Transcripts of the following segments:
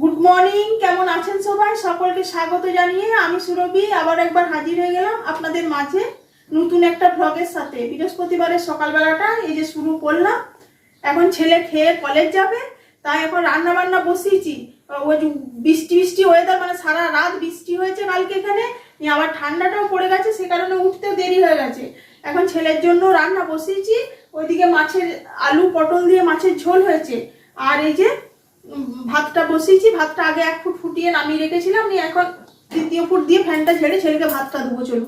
Good morning কেমন আছেন সবাই? সকলকে স্বাগত জানিয়ে আমি সুরভি, আবার একবার হাজির হয়ে গেলাম আপনাদের মাঝে নতুন একটা ভ্লগের সাথে। বৃহস্পতিবারের সকালবেলাটা এই যে শুরু করলাম। এখন ছেলে খেয়ে কলেজ যাবে, তাই এখন রান্না বান্না বসিয়েছি। ওই বৃষ্টি বৃষ্টি ওয়েদার মানে সারা রাত বৃষ্টি হয়েছে কালকে এখানে আবার ঠান্ডাটাও পড়ে গেছে, সে কারণে উঠতেও দেরি হয়ে গেছে। এখন ছেলের জন্য রান্না বসিয়েছি, ওইদিকে মাছের আলু পটল দিয়ে মাছের ঝোল হয়েছে। আর এই যে ভাতটা বসিয়েছি, ভাতটা আগে এক ফুট ফুটিয়ে নামিয়ে রেখেছিলাম, নিয়ে এখন তৃতীয় ফুট দিয়ে ফ্যানটা ছেড়ে ছেলেকে ভাতটা দেবো চলো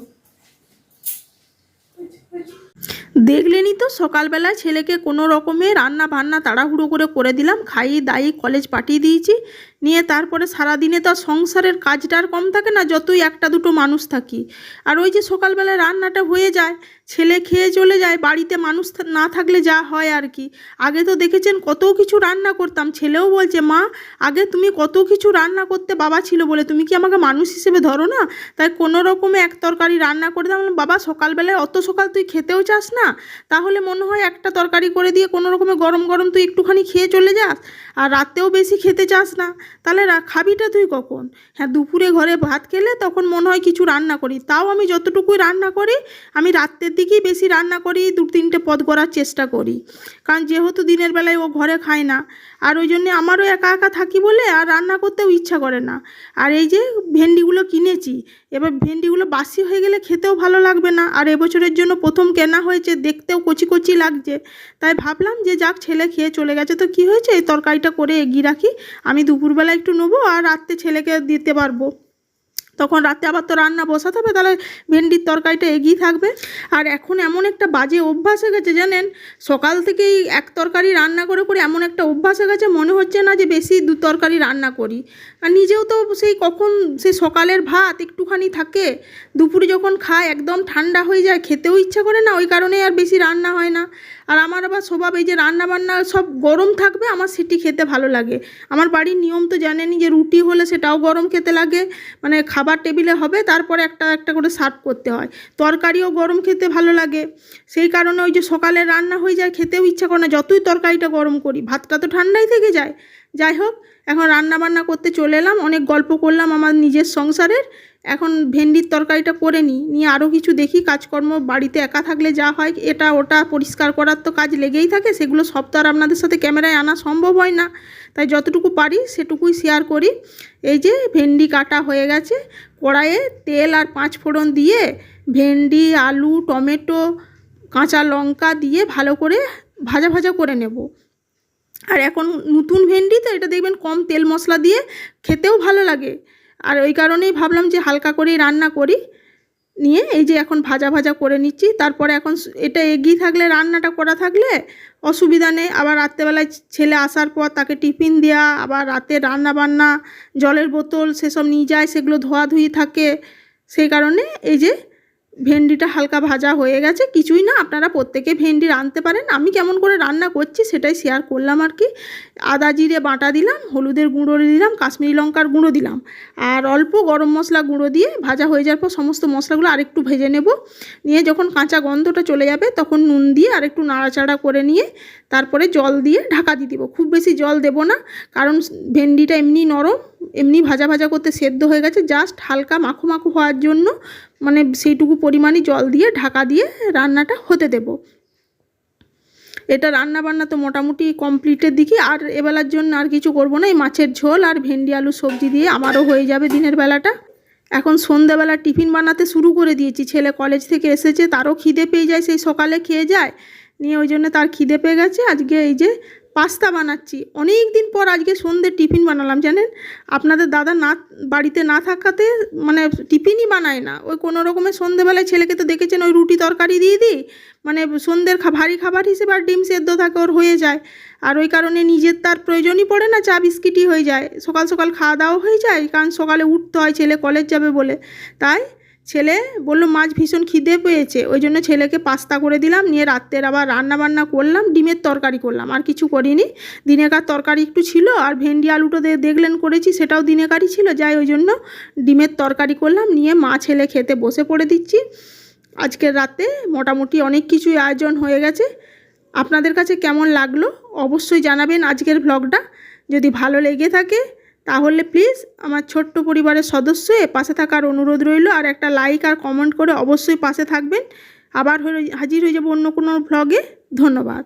দেখলেনি তো সকালবেলা ছেলেকে কোনো রকমে রান্না বান্না তাড়াহুড়ো করে করে দিলাম, খাইয়ে দাই কলেজ পাঠিয়ে দিয়েছি। নিয়ে তারপরে সারাদিনে তো আর সংসারের কাজটা আর কম থাকে না, যতই একটা দুটো মানুষ থাকি। আর ওই যে সকালবেলায় রান্নাটা হয়ে যায়, ছেলে খেয়ে চলে যায়, বাড়িতে মানুষ না থাকলে যা হয় আর কি। আগে তো দেখেছেন কত কিছু রান্না করতাম, ছেলেও বলছে, মা, আগে তুমি কত কিছু রান্না করতে বাবা ছিল বলে, তুমি কি আমাকে মানুষ হিসেবে ধরো না? তাই কোনো রকমে এক তরকারি রান্না করে দিলাম। বাবা, সকালবেলায় অত সকাল তুই খেতেও চাস না? তাহলে মনে হয় একটা তরকারি করে দিয়ে কোনো রকমে গরম গরম তুই একটুখানি খেয়ে চলে যাস, আর রাতেও বেশি খেতে চাস না। তাহলে খাবিটা তুই কখন? হ্যাঁ দুপুরে ঘরে ভাত খেলে তখন মনে হয় কিছু রান্না করি। তাও আমি যতটুকুই রান্না করি, আমি রাত্রের দিকেই বেশি রান্না করি, দু তিনটে পদ করার চেষ্টা করি। কারণ যেহেতু দিনের বেলায় ও ঘরে খায় না, আর ওই জন্যে আমারও একা একা থাকি বলে আর রান্না করতেও ইচ্ছা করে না। আর এই যে ভেন্ডিগুলো কিনেছি, এবার ভেন্ডিগুলো বাসি হয়ে গেলে খেতেও ভালো লাগবে না। আর এবছরের জন্য প্রথম কেনা হয়েছে, দেখতেও কচি কচি লাগছে। তাই ভাবলাম যে যাক, ছেলে খেয়ে চলে গেছে। তো কি হয়েছে? এই তরকারিটা করে এগিয়ে রাখি। আমি দুপুরবেলা একটু নেব আর রাত্রে ছেলেকে দিতে পারব। তখন রাতে আবার তো রান্না বসাতে হবে, তাহলে ভেন্ডির তরকারিটা এগিয়ে থাকবে। আর এখন এমন একটা বাজে অভ্যাস হয়ে গেছে, জানেন? সকাল থেকেই এক তরকারি রান্না করে করে এমন একটা অভ্যাস হয়ে গেছে, মনে হচ্ছে না যে বেশি দু তরকারি রান্না করি। আর নিজেও তো সেই কখন সেই সকালের ভাত একটুখানি থাকে, দুপুরে যখন খায় একদম ঠান্ডা হয়ে যায়, খেতেও ইচ্ছা করে না, ওই কারণে আর বেশি রান্না হয় না। আর আমার আবার স্বভাব এই যে রান্না বান্না সব গরম থাকবে, আমার সেটি খেতে ভালো লাগে। আমার বাড়ির নিয়ম তো জানেনই যে রুটি হলে সেটাও গরম খেতে লাগে মানে খাবার টেবিলে হবে, তারপরে একটা একটা করে সার্ভ করতে হয়। তরকারিও গরম খেতে ভালো লাগে। সেই কারণে ওই যে সকালে রান্না হয়ে যায়, খেতেও ইচ্ছা করে না, যতই তরকারিটা গরম করি, ভাতটা তো ঠান্ডাই থেকে যায়। যাই হোক, এখন রান্না বান্না করতে চলে এলাম, অনেক গল্প করলাম আমার নিজের সংসারের। এখন ভেন্ডির তরকারিটা করে নিই, নিয়ে আরও কিছু দেখি, কাজকর্ম, বাড়িতে একা থাকলে যা হয়, এটা, ওটা পরিষ্কার করার তো কাজ লেগেই থাকে, সেগুলো সব তো আর আপনাদের সাথে ক্যামেরায় আনা সম্ভব হয় না। তাই যতটুকু পারি সেটুকুই শেয়ার করি। এই যে ভেন্ডি কাটা হয়ে গেছে, কড়াইয়ে তেল আর পাঁচ ফোড়ন দিয়ে ভেন্ডি, আলু, টমেটো, কাঁচা লঙ্কা দিয়ে ভালো করে ভাজা ভাজা করে নেব। আর এখন নতুন ভেন্ডি তো, এটা দেখবেন কম তেল মশলা দিয়ে খেতেও ভালো লাগে। আর ওই কারণেই ভাবলাম যে হালকা করেই রান্না করি। নিয়ে এই যে এখন ভাজা ভাজা করে নিচ্ছি। তারপরে এখন এটা এগিয়ে থাকলে, রান্নাটা করা থাকলে অসুবিধা নেই। আবার রাত্রেবেলায় ছেলে আসার পর তাকে টিফিন দেওয়া আবার রাতে রান্না বান্না, জলের বোতল সেসব নিয়ে যায়, সেগুলো ধোয়াধুয়ি থাকে। সেই কারণে এই যে ভেন্ডিটা হালকা ভাজা হয়ে গেছে। কিছুই না, আপনারা প্রত্যেকে ভেন্ডি রাঁধতে পারেন। আমি কেমন করে রান্না করছি সেটাই শেয়ার করলাম আর কি। আদা জিরে বাটা দিলাম, হলুদের গুঁড়ো দিলাম, কাশ্মীরি লঙ্কার গুঁড়ো দিলাম। আর অল্প গরম মশলা গুঁড়ো দিয়ে ভাজা হয়ে যাওয়ার পর সমস্ত মশলাগুলো আরেকটু ভেজে নেব। নিয়ে যখন কাঁচা গন্ধটা চলে যাবে তখন নুন দিয়ে আরেকটু নাড়াচাড়া করে নিয়ে তারপরে জল দিয়ে ঢাকা দিয়ে দেবো। খুব বেশি জল দেব না, কারণ ভেন্ডিটা এমনি নরম এমনি ভাজা ভাজা করতে সেদ্ধ হয়ে গেছে জাস্ট হালকা মাখো মাখো হওয়ার জন্য মানে সেইটুকু পরিমাণই জল দিয়ে ঢাকা দিয়ে রান্নাটা হতে দেব। এটা রান্না বান্না তো মোটামুটি কমপ্লিটের দিকে, আর এবেলার জন্য আর কিছু করব না, এই মাছের ঝোল আর ভেন্ডি আলু সবজি দিয়ে আমারও হয়ে যাবে দিনের বেলাটা। এখন সন্ধ্যাবেলা টিফিন বানাতে শুরু করে দিয়েছি, ছেলে কলেজ থেকে এসেছে, তারও খিদে পেয়ে যায়, সেই সকালে খেয়ে যায়, নিয়ে ওই জন্য তার খিদে পেয়ে গেছে, আজকে এই যে পাস্তা বানাচ্ছি। অনেক দিন পর আজকে সন্ধ্যে টিফিন বানালাম, জানেন? আপনাদের দাদা না, বাড়িতে না থাকাতে মানে টিফিনই বানায় না। ওই কোনো রকমের সন্ধ্যেবেলায় ছেলেকে তো দেখেছেন, ওই রুটি তরকারি দিয়ে দিই মানে সন্ধ্যের ভারী খাবার হিসেবে আর ডিম সেদ্ধ থাকে, ওর হয়ে যায়। আর ওই কারণে নিজের তার প্রয়োজনই পড়ে না, চা বিস্কিটই হয়ে যায়। সকাল সকাল খাওয়া দাওয়া হয়ে যায়, কারণ সকালে উঠতে হয়, ছেলে কলেজ যাবে বলে। তাই ছেলে বলল, মাছ ভীষণ খিদে পেয়েছে, ওই জন্য ছেলেকে পাস্তা করে দিলাম, নিয়ে রাত্রের আবার রান্না বান্না করলাম, ডিমের তরকারি করলাম, আর কিছু করিনি। দিনেকার তরকারি একটু ছিল, আর ভেন্ডি আলুটা দেখলেন করেছি, সেটাও দিনেকারই ছিল, যাই ওই জন্য ডিমের তরকারি করলাম, নিয়ে মা ছেলে খেতে বসে পড়ে দিচ্ছি। আজকের রাতে মোটামুটি অনেক কিছুই আয়োজন হয়ে গেছে। আপনাদের কাছে কেমন লাগল? অবশ্যই জানাবেন আজকের ভ্লগটা যদি ভালো লেগে থাকে তাহলে প্লিজ আমার ছোট্ট পরিবারের সদস্য পাশে থাকার অনুরোধ রইল আর একটা লাইক আর কমেন্ট করে অবশ্যই পাশে থাকবেন। আবার হাজির হয়ে যাব অন্য কোনো ভ্লগে ধন্যবাদ।